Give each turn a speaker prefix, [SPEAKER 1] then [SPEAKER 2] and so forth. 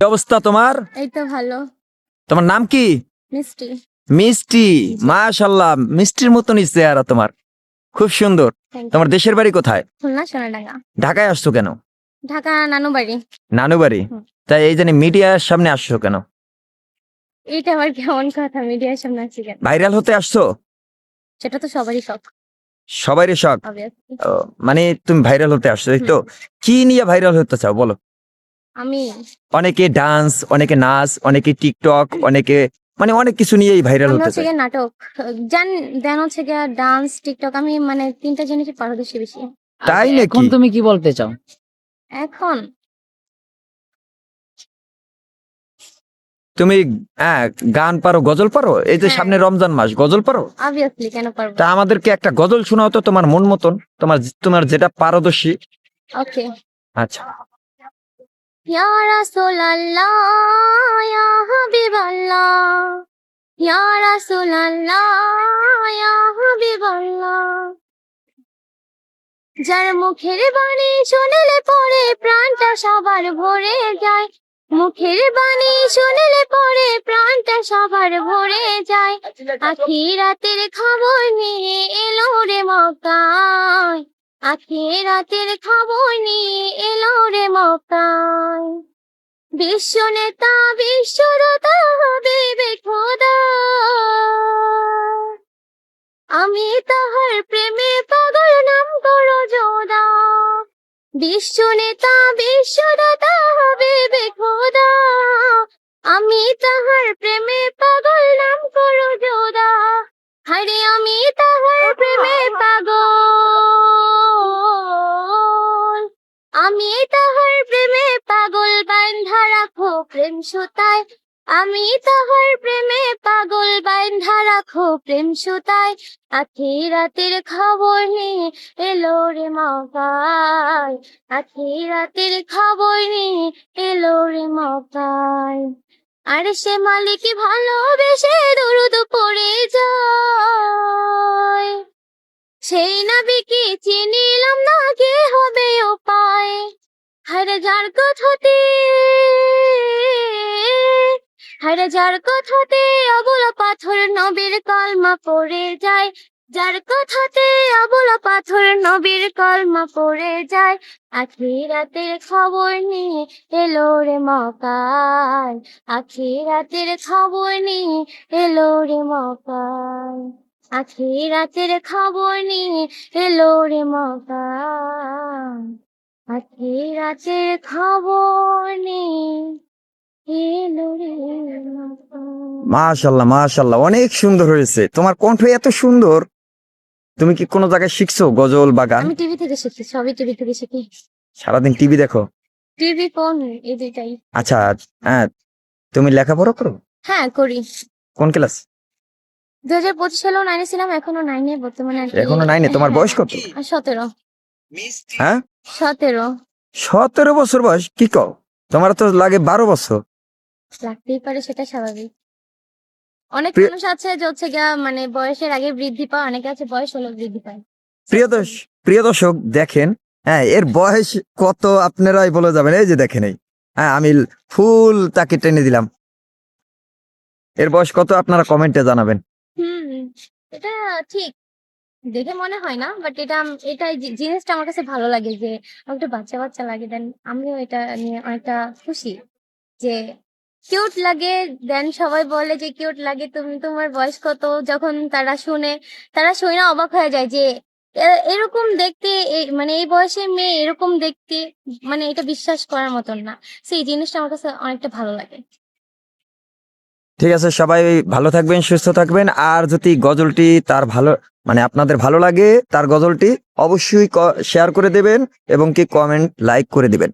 [SPEAKER 1] কি অবস্থা তোমার?
[SPEAKER 2] এই তো ভালো।
[SPEAKER 1] তোমার নাম কি?
[SPEAKER 2] মিষ্টি।
[SPEAKER 1] মিষ্টি মাশাল্লাহ মিষ্টির মতনই চেহারা তোমার। খুব সুন্দর। তোমার দেশের বাড়ি কোথায়?
[SPEAKER 2] খুলনা সোনাডাঙ্গা।
[SPEAKER 1] ঢাকায় আসছো কেন?
[SPEAKER 2] ঢাকা নানু বাড়ি
[SPEAKER 1] নানু বাড়ি তাই এই জানি মিডিয়ার সামনে আসছো কেন?
[SPEAKER 2] এইটা আবার কেমন কথা? মিডিয়ার সামনে আছি কেন?
[SPEAKER 1] ভাইরাল হতে আসছো?
[SPEAKER 2] সেটা তো সবারই শখ।
[SPEAKER 1] সবারই শখ। মানে তুমি ভাইরাল হতে আসছো এই তো? কি নিয়ে ভাইরাল হতে চাও বলো?
[SPEAKER 2] আমি।
[SPEAKER 1] অনেকে ডান্স অনেকে নাচ অনেকে টিকটক অনেকে মানে অনেক কিছু নিয়েই ভাইরাল হতে
[SPEAKER 2] হচ্ছে
[SPEAKER 1] চায়।
[SPEAKER 2] নাটক। জান দেন হচ্ছে গিয়ে ডান্স টিকটক আমি মানে তিনটা জিনিসই পারদর্শী বেশি
[SPEAKER 1] তাই
[SPEAKER 3] আচ্ছা, এখন তুমি কি বলতে চাও?
[SPEAKER 2] এখন?
[SPEAKER 1] তুমি হ্যাঁ, গান পারো গজল পারো? এই যে
[SPEAKER 2] হ্যাঁ।
[SPEAKER 1] সামনে রমজান মাস গজল পারো?
[SPEAKER 2] অবভিয়াসলি কেন পারব
[SPEAKER 1] তা আমাদেরকে একটা গজল শোনাও তো তোমার মন মতন তোমার তোমার যেটা পারদর্শী।
[SPEAKER 2] ওকে
[SPEAKER 1] আচ্ছা।
[SPEAKER 2] ইয়া রাসূলুল্লাহ ইয়া হাবিবাল্লাহ ইয়া রাসূলুল্লাহ ইয়া হাবিবাল্লাহ যার মুখের বাণী শুনলে পরে প্রাণটা সবার ভরে যায়। মুখের বাণী শুনলে পরে প্রাণটা সবার ভরে যায়। আখি রাতের খবর নিয়ে এলো রে মকায় আখি রাতের খবর নিয়ে এলো রে মকায় বিশ্ব নেতা বিশ্বরতা হবে খোদা। আমি তাহার প্রেমে পাগল নাম করো যোদা বিশ্ব নেতা বিশ্বদাতা হবে খোদা। আমি তাহার প্রেমে পাগল নাম করো তাহার প্রেমে পাগল বান্ধা রাখো প্রেম সুতায়। আমি তাহার প্রেমে পাগল বান্ধা রাখো প্রেম সুতায়। আখি রাতের খবর নিয়ে এলো রে মকায়। আখি রাতের খবর নিয়ে এলো রে মকায়। আর সে মালিক ভালোবেসে দরুদ পড়ে যায়। সেই নবীকে চিনিলাম না কে হবে উপায়। হারে যার কথাতে হারে যার কথাতে অবলা পাথর নবীর কলমা পড়ে যায় যার কথাতে অবলা পাথর নবীর কলমা পড়ে যায় আখি রাতের খবর নিয়ে এলো রে মকায় আখি রাতের খবর নিয়ে এলো রে মকায় আখি রাতের খবর নিয়ে এলো রে মকায় রাতের খবর রে
[SPEAKER 1] মাশাল্লাহ মাশাল্লাহ অনেক সুন্দর হয়েছে। তোমার কণ্ঠ এত সুন্দর। তুমি কি কোনো জায়গায় শিখছো গজল বা গান?
[SPEAKER 2] আমি টিভি থেকে শিখি সবই টিভি থেকে শিখি।
[SPEAKER 1] সারাদিন টিভি দেখো?
[SPEAKER 2] টিভি ফোন এই দুইটাই।
[SPEAKER 1] আচ্ছা হ্যাঁ তুমি লেখাপড়া করো?
[SPEAKER 2] হ্যাঁ করি।
[SPEAKER 1] কোন ক্লাস?
[SPEAKER 2] দু হাজার পঁচিশ সালেও নাইনে ছিলাম এখনও নাইনে বর্তমানে
[SPEAKER 1] এখনও নাইনে তোমার বয়স কত?
[SPEAKER 2] সতেরো।
[SPEAKER 1] হ্যাঁ?
[SPEAKER 2] সতেরো।
[SPEAKER 1] সতেরো বছর বয়স কি কও? তোমার তো লাগে বারো বছর।
[SPEAKER 2] লাগতেই পারে সেটা স্বাভাবিক। অনেক
[SPEAKER 1] প্রিয়-
[SPEAKER 2] মানুষ আছে যে হচ্ছে গিয়া মানে বয়সের আগে বৃদ্ধি পায় অনেকে আছে বয়স হলো বৃদ্ধি পায়।
[SPEAKER 1] প্রিয় দর্শ প্রিয় দর্শক দেখেন হ্যাঁ এর বয়স কত আপনারাই বলে যাবেন এই যে দেখেন এই। হ্যাঁ আমি ফুল তাকে টেনে দিলাম। এর বয়স কত আপনারা কমেন্টে জানাবেন।
[SPEAKER 2] হুম এটা ঠিক। দেখে মনে হয় না বাট এটা এটা জিনিসটা আমার কাছে ভালো লাগে যে, আমার একটু বাচ্চা বাচ্চা লাগে দেন আমিও এটা নিয়ে অনেকটা খুশি যে কিউট লাগে। দেন সবাই বলে যে কিউট লাগে, তুমি তোমার বয়স কত? যখন তারা শুনে তারা শুনে অবাক হয়ে যায় যে এরকম দেখতে মানে এই বয়সে মেয়ে এরকম দেখতে মানে এটা বিশ্বাস করার মতন না। সেই জিনিসটা আমার কাছে অনেকটা ভালো লাগে।
[SPEAKER 1] ঠিক আছে, সবাই ভালো থাকবেন, সুস্থ থাকবেন। আর যদি গজলটি তার ভালো মানে আপনাদের ভালো লাগে তার গজলটি অবশ্যই শেয়ার করে দেবেন এবং কি কমেন্ট লাইক করে দিবেন।